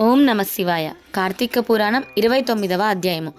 ఓం నమ శివాయ. కార్తీక పురాణం ఇరవై తొమ్మిదవ అధ్యాయము.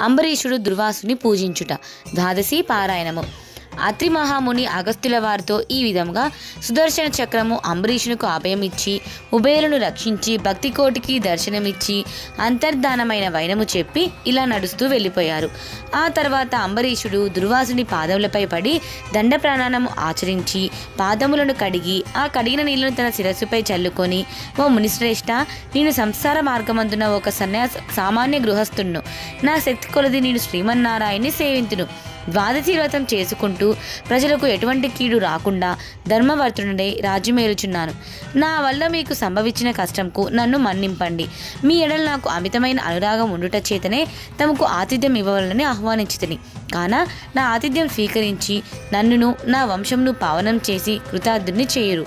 అంబరీషుడు దుర్వాసుని పూజించుట. ద్వాదశి పారాయణము. అత్రి మహాముని అగస్త్యుల వారితో ఈ విధంగా సుదర్శన చక్రము అంబరీషునకు అభయమిచ్చి ఉభయలను రక్షించి భక్తి కోటికి దర్శనమిచ్చి అంతర్ధానమైన వైనము చెప్పి ఇలా నడుస్తూ వెళ్ళిపోయారు. ఆ తర్వాత అంబరీషుడు దుర్వాసుని పాదములపై పడి దండ ప్రాణానము ఆచరించి పాదములను కడిగి ఆ కడిగిన నీళ్ళను తన శిరస్సుపై చల్లుకొని ఓ మునిశ్రేష్ఠ నేను సంసార మార్గమందున ఒక సన్యాస సామాన్య గృహస్థుణ్ణు. నా శక్తి కొలది నేను శ్రీమన్నారాయణ్ణి సేవింతును. ద్వాదశి వ్రతం చేసుకుంటూ ప్రజలకు ఎటువంటి కీడు రాకుండా ధర్మవర్తుడై రాజ్యమేలుచున్నాను. నా వల్ల మీకు సంభవించిన కష్టంకు నన్ను మన్నింపండి. మీ ఎడల నాకు అమితమైన అనురాగం ఉండుట చేతనే తమకు ఆతిథ్యం ఇవ్వవాలని ఆహ్వానించుతుంది కాన నా ఆతిథ్యం స్వీకరించి నన్నును నా వంశంను పావనం చేసి కృతార్థుని చేయరు.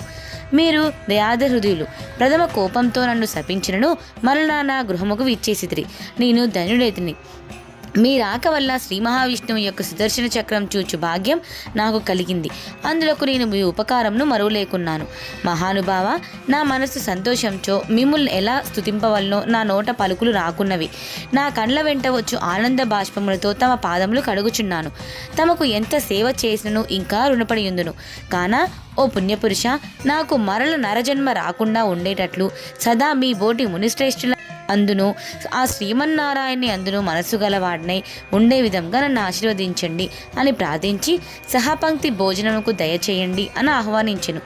మీరు దయాద హృదయులు. ప్రథమ కోపంతో నన్ను శపించినను మరలా నా గృహముకు విచ్చేసితిరి. నేను ధన్యుడైతిని. మీ రాక వల్ల శ్రీ మహావిష్ణువు యొక్క సుదర్శన చక్రం చూచు భాగ్యం నాకు కలిగింది. అందులోకు నేను మీ ఉపకారంను మరువలేకున్నాను. మహానుభావ నా మనసు సంతోషంతో మిమ్మల్ని ఎలా స్తుతింపవలనో నా నోట పలుకులు రాకున్నవి. నా కండ్ల వెంట వచ్చు ఆనంద బాష్పములతో తమ పాదములు కడుగుచున్నాను. తమకు ఎంత సేవ చేసినను ఇంకా రుణపడియుందును. కానా కాన ఓ పుణ్యపురుష నాకు మరల నరజన్మ రాకుండా ఉండేటట్లు సదా మీ బోటి మునిశ్రేష్ఠుల అందును. ఆ శ్రీమన్నారాయణని అందును మనసు గలవాడినై ఉండే విధంగా నన్ను ఆశీర్వదించండి అని ప్రార్థించి సహపంక్తి భోజనముకు దయచేయండి అని ఆహ్వానించెను.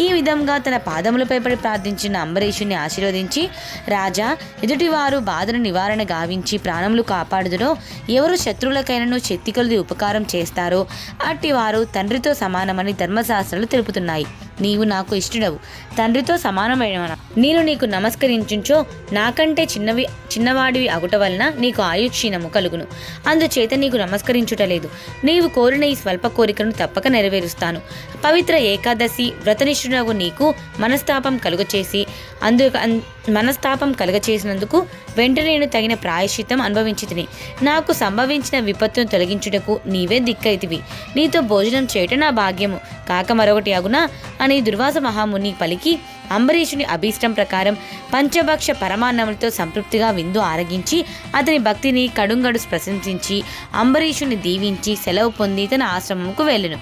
ఈ విధంగా తన పాదములపై పడి ప్రార్థించిన అంబరీషుని ఆశీర్వదించి రాజా ఎదుటివారు బాధను నివారణ గావించి ప్రాణములు కాపాడుదురో ఎవరు శత్రువులకైనను శక్తి కొలది ఉపకారం చేస్తారో అట్టి వారు తండ్రితో సమానమని ధర్మశాస్త్రాలు తెలుపుతున్నాయి. నీవు నాకు ఇష్టడవు. తండ్రితో సమానమైన నేను నీకు నమస్కరించుంచో నాకంటే చిన్నవి చిన్నవాడివి అగుట వలన నీకు ఆయుక్షీణము కలుగును. అందుచేత నీకు నమస్కరించుటలేదు నీవు కోరిన ఈ స్వల్ప కోరికను తప్పక నెరవేరుస్తాను. పవిత్ర ఏకాదశి వ్రతనిష్ఠుడవు నీకు మనస్తాపం కలుగచేసి అందు అన్- మనస్తాపం కలుగచేసినందుకు వెంటనే నేను తగిన ప్రాయశ్చిత్తం అనుభవించితిని. నాకు సంభవించిన విపత్తును తొలగించుటకు నీవే దిక్కైతివి నీతో భోజనం చేయటం నా భాగ్యము. కాక మరొకటి అగునా అని దుర్వాస మహాముని పలికి అంబరీషుని అభీష్టం ప్రకారం పంచభక్ష పరమాన్నములతో సంతృప్తిగా విందు ఆరగించి అతని భక్తిని కడుంగడు ప్రశంసించి అంబరీషుని దీవించి సెలవు పొంది తన ఆశ్రమంకు వెళ్ళెను.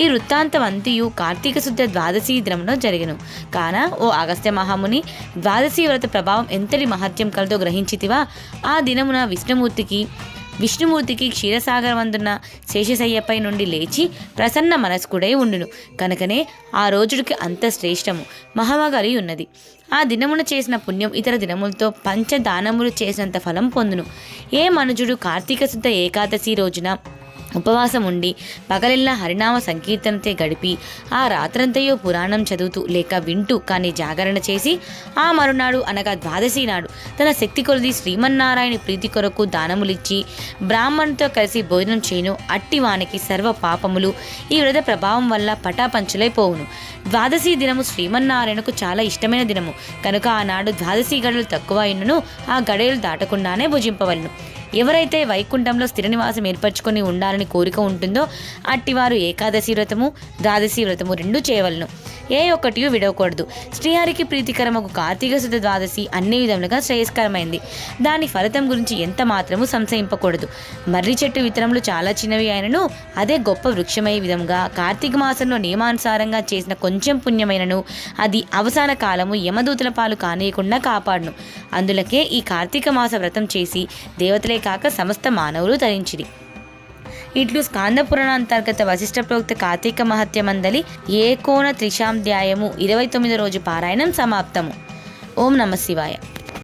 ఈ వృత్తాంతం అంతియు కార్తీక శుద్ధ ద్వాదశి దినమున జరిగను. కాన ఓ అగస్త్య మహాముని ద్వాదశి వ్రత ప్రభావం ఎంతటి మహత్యం కలదో గ్రహించితివా? ఆ దినమున విష్ణుమూర్తికి విష్ణుమూర్తికి క్షీరసాగర వందున్న శేషశయ్యపై నుండి లేచి ప్రసన్న మనస్కుడై ఉండును. కనుకనే ఆ రోజుడికి అంత శ్రేష్టము. మహమగలి ఉన్నది. ఆ దినమున చేసిన పుణ్యం ఇతర దినములతో పంచదానములు చేసినంత ఫలం పొందును. ఏ మనుజుడు కార్తీక శుద్ధ ఏకాదశి రోజున ఉపవాసం ఉండి పగలెల్లా హరినామ సంకీర్తనతే గడిపి ఆ రాత్రంతయో పురాణం చదువుతూ లేక వింటూ కానీ జాగరణ చేసి ఆ మరునాడు అనగా ద్వాదశి నాడు తన శక్తి కొలది శ్రీమన్నారాయణ ప్రీతి కొరకు దానములిచ్చి బ్రాహ్మణుతో కలిసి భోజనం చేయను. అట్టి వానికి సర్వ పాపములు ఈ వ్రత ప్రభావం వల్ల పటాపంచులైపోవును ద్వాదశి దినము శ్రీమన్నారాయణకు చాలా ఇష్టమైన దినము. కనుక ఆనాడు ద్వాదశి గడులు తక్కువ అయినను ఆ గడయలు దాటకుండానే భుజింపవలను. ఎవరైతే వైకుంఠంలో స్థిర నివాసం ఏర్పరచుకొని ఉండాలని కోరిక ఉంటుందో అట్టివారు ఏకాదశి వ్రతము ద్వాదశి వ్రతము రెండు చేయవలను. ఏ ఒక్కటి విడవకూడదు. శ్రీహరికి ప్రీతికరమకు కార్తీక శుద్ధ ద్వాదశి అన్ని విధములుగా శ్రేయస్కరమైంది. దాని ఫలితం గురించి ఎంత మాత్రము సంశయింపకూడదు. మర్రి చెట్టు విత్తనములు చాలా చిన్నవి అయినను అదే గొప్ప వృక్షమయ్యే విధంగా కార్తీక మాసంలో నియమానుసారంగా చేసిన కొంచెం పుణ్యమైనను అది అవసాన కాలము యమదూతల పాలు కానియకుండా కాపాడును. అందులకే ఈ కార్తీక మాస వ్రతం చేసి దేవతలే కాక సమస్త మానవులు ధరించిరి ఇట్లు స్కాంద పురాణ అంతర్గత వశిష్ఠ ప్రోక్త కార్తీక మహత్యమందలి ఏకోన త్రిశాంధ్యాయము ఇరవై తొమ్మిది రోజు పారాయణం సమాప్తము. ఓం నమ శివాయ.